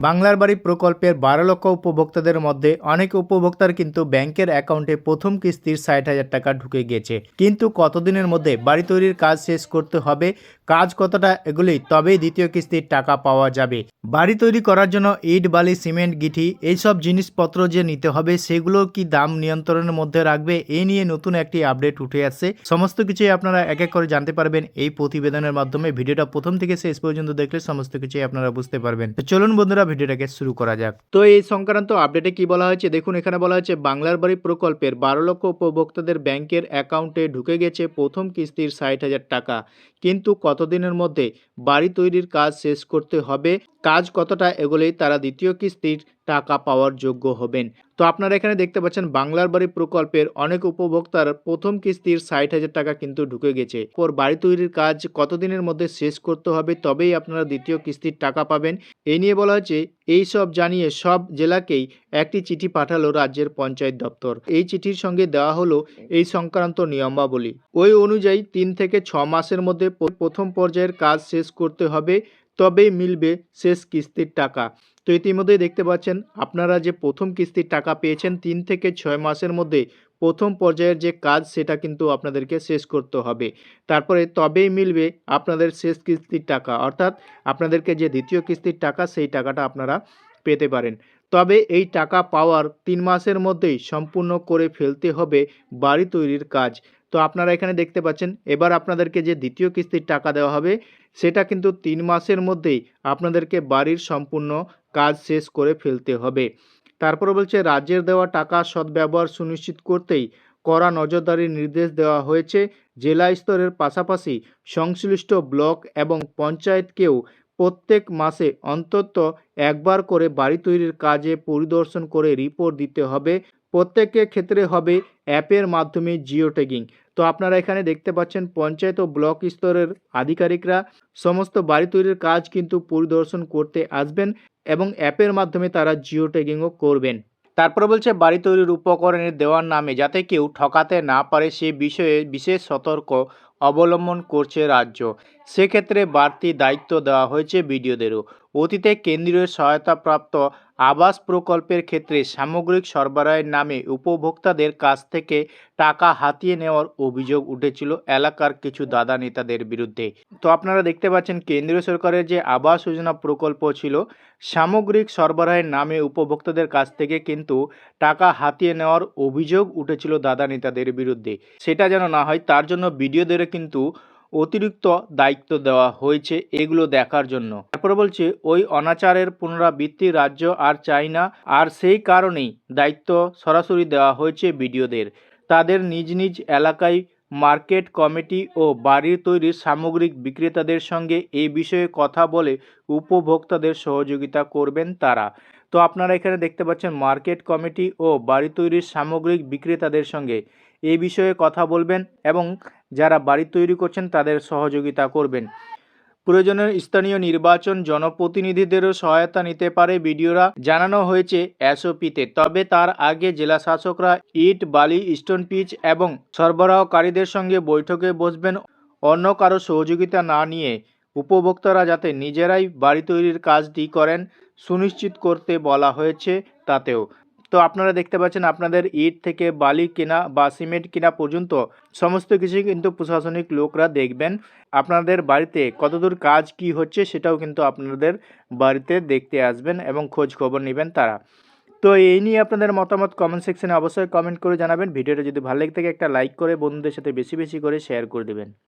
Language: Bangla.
বাংলার বাড়ি প্রকল্পের বারো লক্ষ উপভোক্তাদের মধ্যে অনেক উপভোক্তার কিন্তু ব্যাংকের অ্যাকাউন্টে প্রথম কিস্তির ষাট হাজার টাকা ঢুকে গিয়েছে কিন্তু কতদিনের মধ্যে বাড়ি তৈরির কাজ শেষ করতে হবে, কাজ কতটা এগুলি তবেই দ্বিতীয় কিস্তির টাকা পাওয়া যাবে। বাড়ি তৈরি করার জন্য ইট, বালি, সিমেন্ট, গিঠি এইসব জিনিসপত্র যে নিতে হবে সেগুলো কি দাম নিয়ন্ত্রণের মধ্যে রাখবে এই নিয়ে নতুন একটি আপডেট উঠে আসছে। সমস্ত কিছুই আপনারা এক এক করে জানতে পারবেন এই প্রতিবেদনের মাধ্যমে। ভিডিওটা প্রথম থেকে শেষ পর্যন্ত দেখলে সমস্ত কিছুই আপনারা বুঝতে পারবেন। চলুন বন্ধুরা ভিডিওটাকে শুরু করা যাক। তো এই সংক্রান্ত আপডেটে কি বলা হয়েছে? দেখুন, এখানে বলা হয়েছে, বাংলার বাড়ি প্রকল্পের বারো লক্ষ উপভোক্তাদের ব্যাংকের অ্যাকাউন্টে ঢুকে গেছে প্রথম কিস্তির ষাট হাজার টাকা। কিন্তু কতদিনের মধ্যে বাড়ি তৈরির কাজ শেষ করতে হবে? কাজ কতটা এগোলেই তারা দ্বিতীয় কিস্তির টাকা পাওয়ার যোগ্য হবেন? তো আপনারা এখানে দেখতে পাচ্ছেন বাংলার বাড়ি প্রকল্পের অনেক উপভোক্তার প্রথম কিস্তির ষাট হাজার টাকা কিন্তু ঢুকে গেছে। পর বাড়ি তৈরির কাজ কতদিনের মধ্যে শেষ করতে হবে তবেই আপনারা দ্বিতীয় কিস্তির টাকা পাবেন। এই নিয়ে বলা হয়েছে, এই সব জানিয়ে সব জেলাকেই একটি চিঠি পাঠালো রাজ্যের পঞ্চায়েত দপ্তর। এই চিঠির সঙ্গে দেওয়া হলো এই সংক্রান্ত নিয়মাবলী। ওই অনুযায়ী তিন থেকে ছ মাসের মধ্যে প্রথম পর্যায়ের কাজ শেষ করতে হবে। তবেই মিলবে শেষ কিস্তির টাকা। তো ইতিমধ্যেই দেখতে পাচ্ছেন, আপনারা যে প্রথম কিস্তির টাকা পেয়েছেন তিন থেকে ছয় মাসের মধ্যে, প্রথম পর্যায়ের যে কাজ সেটা কিন্তু আপনাদেরকে শেষ করতে হবে। তারপরে তবেই মিলবে আপনাদের শেষ কিস্তির টাকা। অর্থাৎ আপনাদেরকে যে দ্বিতীয় কিস্তির টাকা, সেই টাকাটা আপনারা পেতে পারেন। তবে এই টাকা পাওয়ার তিন মাসের মধ্যেই সম্পূর্ণ করে ফেলতে হবে বাড়ি তৈরির কাজ। তো আপনারা এখানে দেখতে পাচ্ছেন, এবার আপনাদেরকে যে দ্বিতীয় কিস্তির টাকা দেওয়া হবে, সেটা কিন্তু তিন মাসের মধ্যেই আপনাদেরকে বাড়ির সম্পূর্ণ কাজ শেষ করে ফেলতে হবে। তারপরে বলছে, রাজ্যের দেওয়া টাকা সদ্ব্যবহার সুনিশ্চিত করতেই কড়া নজরদারির নির্দেশ দেওয়া হয়েছে। জেলা স্তরের পাশাপাশি সংশ্লিষ্ট ব্লক এবং পঞ্চায়েতকেও প্রত্যেক মাসে অন্তত একবার করে বাড়ি তৈরির কাজে পরিদর্শন করে রিপোর্ট দিতে হবে। প্রত্যেকের ক্ষেত্রে হবে অ্যাপের মাধ্যমে জিও ট্যাগিং তো আপনারা এখানে দেখতে পাচ্ছেন পঞ্চায়েত ও ব্লক স্তরের আধিকারিকরা সমস্ত বাড়ি তৈরির কাজ কিন্তু পরিদর্শন করতে আসবেন এবং অ্যাপের মাধ্যমে তারা জিও ট্যাগিংও করবেন। তারপরে বলছে, বাড়ি তৈরির উপকরণের দেওয়ার নামে যাতে কেউ ঠকাতে না পারে, সে বিষয়ে বিশেষ সতর্ক অবলম্বন করছে রাজ্য। সেক্ষেত্রে বাড়তি দায়িত্ব দেওয়া হয়েছে বিডিওদেরও। অতীতে কেন্দ্রীয় সহায়তাপ্রাপ্ত আবাস প্রকল্পের ক্ষেত্রে সামগ্রিক সরবরাহের নামে উপভোক্তাদের কাছ থেকে টাকা হাতিয়ে নেওয়ার অভিযোগ উঠেছিল এলাকার কিছু দাদা নেতাদের বিরুদ্ধে। তো আপনারা দেখতে পাচ্ছেন, কেন্দ্রীয় সরকারের যে আবাস যোজনা প্রকল্প ছিল, সামগ্রিক সরবরাহের নামে উপভোক্তাদের কাছ থেকে কিন্তু টাকা হাতিয়ে নেওয়ার অভিযোগ উঠেছিল দাদা নেতাদের বিরুদ্ধে। সেটা যেন না হয়, তার জন্য ভিডিও বিডিওদের কিন্তু অতিরিক্ত দায়িত্ব দেওয়া হয়েছে এগুলো দেখার জন্য। তারপরে বলছে, ওই অনাচারের পুনরাবৃত্তি রাজ্য আর চাই না আর সেই কারণেই দায়িত্ব সরাসরি দেওয়া হয়েছে বিডিওদের। তাদের নিজ নিজ এলাকায় মার্কেট কমিটি ও বাড়ির তৈরির সামগ্রিক বিক্রেতাদের সঙ্গে এই বিষয়ে কথা বলে উপভোক্তাদের সহযোগিতা করবেন তারা। তো আপনারা এখানে দেখতে পাচ্ছেন মার্কেট কমিটি ও বাড়ি তৈরির সামগ্রিক বিক্রেতাদের সঙ্গে এই বিষয়ে কথা বলবেন এবং যারা বাড়ি তৈরি করছেন তাদের সহযোগিতা করবেন। প্রয়োজনে স্থানীয় নির্বাচন জনপ্রতিনিধিদেরও সহায়তা নিতে পারে বিডিওরা জানানো হয়েছে এসওপিতে, তবে তার আগে জেলা শাসকরা ইট, বালি, স্টোন পিচ এবং সরবরাহকারীদের সঙ্গে বৈঠকে বসবেন। অন্য কারও সহযোগিতা না নিয়ে উপভোক্তারা যাতে নিজেরাই বাড়ি তৈরির কাজটি করেন, সুনিশ্চিত করতে বলা হয়েছে তাতেও। তো আপনারা দেখতে পাচ্ছেন আপনাদের ইট থেকে বালি কেনা বা সিমেন্ট কেনা পর্যন্ত সমস্ত কিছুই কিন্তু প্রশাসনিক লোকরা দেখবেন। আপনাদের বাড়িতে কতদূর কাজ কি হচ্ছে সেটাও কিন্তু আপনাদের বাড়িতে দেখতে আসবেন এবং খোঁজ খবর নেবেন তারা। তো এই নিয়ে আপনাদের মতামত কমেন্ট সেকশনে অবশ্যই কমেন্ট করে জানাবেন। ভিডিওটা যদি ভালো লেগে থাকে একটা লাইক করে বন্ধুদের সাথে বেশি বেশি করে শেয়ার করে দেবেন।